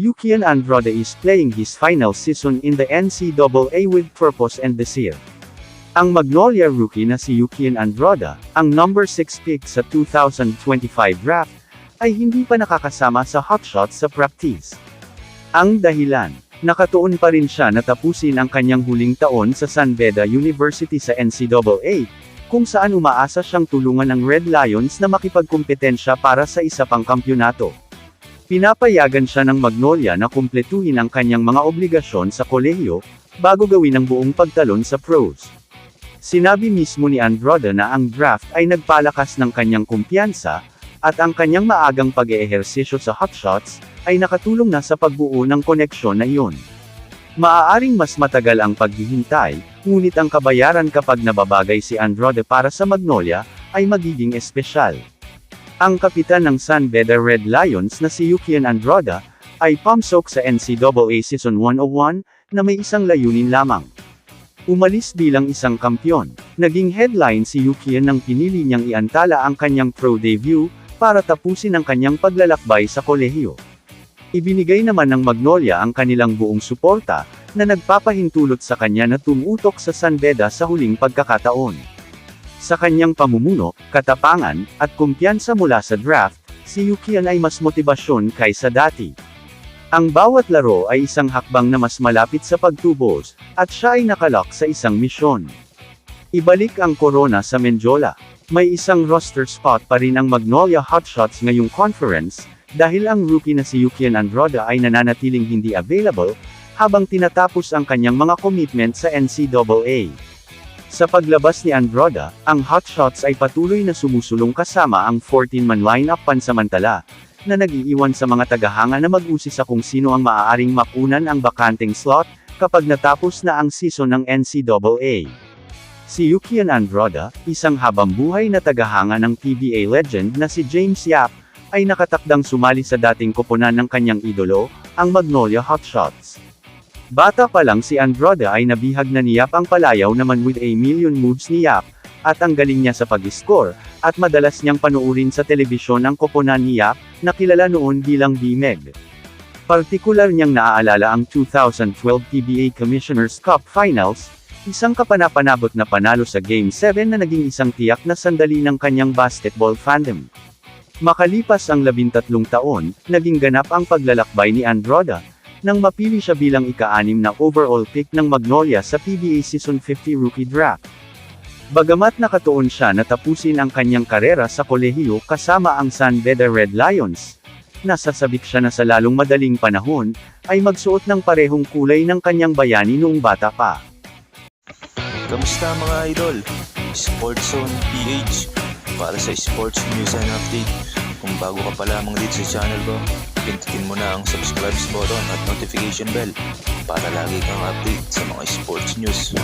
Yukian Andrade is playing his final season in the NCAA with purpose and desire. Ang Magnolia rookie na si Yukian Andrade, ang number 6 pick sa 2025 draft, ay hindi pa nakakasama sa hotshots sa practice. Ang dahilan, nakatuon pa rin siya na tapusin ang kanyang huling taon sa San Beda University sa NCAA, kung saan umaasa siyang tulungan ng Red Lions na makipagkumpetensya para sa isa pang kampyonato. Pinapayagan siya ng Magnolia na kumpletuhin ang kanyang mga obligasyon sa kolehiyo, bago gawin ang buong pagtalon sa pros. Sinabi mismo ni Andrade na ang draft ay nagpalakas ng kanyang kumpiyansa, at ang kanyang maagang pag-eehersisyo sa hotshots, ay nakatulong na sa pagbuo ng koneksyon na iyon. Maaaring mas matagal ang paghihintay, ngunit ang kabayaran kapag nababagay si Andrade para sa Magnolia, ay magiging espesyal. Ang kapitan ng San Beda Red Lions na si Yukian Andrade, ay pumpsok sa NCAA Season 101, na may isang layunin lamang. Umalis bilang isang kampyon, naging headline si Yukian nang pinili niyang iantala ang kanyang pro debut, para tapusin ang kanyang paglalakbay sa kolehiyo. Ibinigay naman ng Magnolia ang kanilang buong suporta, na nagpapahintulot sa kanya na tumutok sa San Beda sa huling pagkakataon. Sa kanyang pamumuno, katapangan, at kumpiyansa mula sa draft, si Yukian ay mas motibasyon kaysa dati. Ang bawat laro ay isang hakbang na mas malapit sa pagtubos, at siya ay nakalok sa isang misyon. Ibalik ang corona sa Menjola. May isang roster spot pa rin ang Magnolia Hotshots ngayong conference, dahil ang rookie na si Yukian Andrade ay nananatiling hindi available, habang tinatapos ang kanyang mga commitment sa NCAA. Sa paglabas ni Andrade, ang Hotshots ay patuloy na sumusulong kasama ang 14-man lineup pansamantala, na nag-iiwan sa mga tagahanga na mag-usi sa kung sino ang maaaring makunan ang bakanteng slot, kapag natapos na ang season ng NCAA. Si Yukian Andrade, isang habambuhay na tagahanga ng PBA legend na si James Yap, ay nakatakdang sumali sa dating koponan ng kanyang idolo, ang Magnolia Hotshots. Bata pa lang si Andrade ay nabihag na ni Yap ang palayaw naman with a million moves ni Yap, at ang galing niya sa pag-score, at madalas niyang panuurin sa telebisyon ang koponan ni Yap, na kilala noon bilang B-Meg. Partikular niyang naaalala ang 2012 PBA Commissioner's Cup Finals, isang kapanapanabot na panalo sa Game 7 na naging isang tiyak na sandali ng kanyang basketball fandom. Makalipas ang labintatlong taon, naging ganap ang paglalakbay ni Andrade, nang mapili siya bilang ika-anim na overall pick ng Magnolia sa PBA Season 50 Rookie Draft. Bagamat nakatuon siya na tapusin ang kanyang karera sa kolehiyo kasama ang San Beda Red Lions, nasasabik siya na sa lalong madaling panahon, ay magsuot ng parehong kulay ng kanyang bayani noong bata pa. Kamusta mga idol? Sports Zone PH para sa sports news and update. Kung bago ka pa lamang dito sa channel ko, pindutin mo na ang subscribe button at notification bell para lagi kang update sa mga sports news.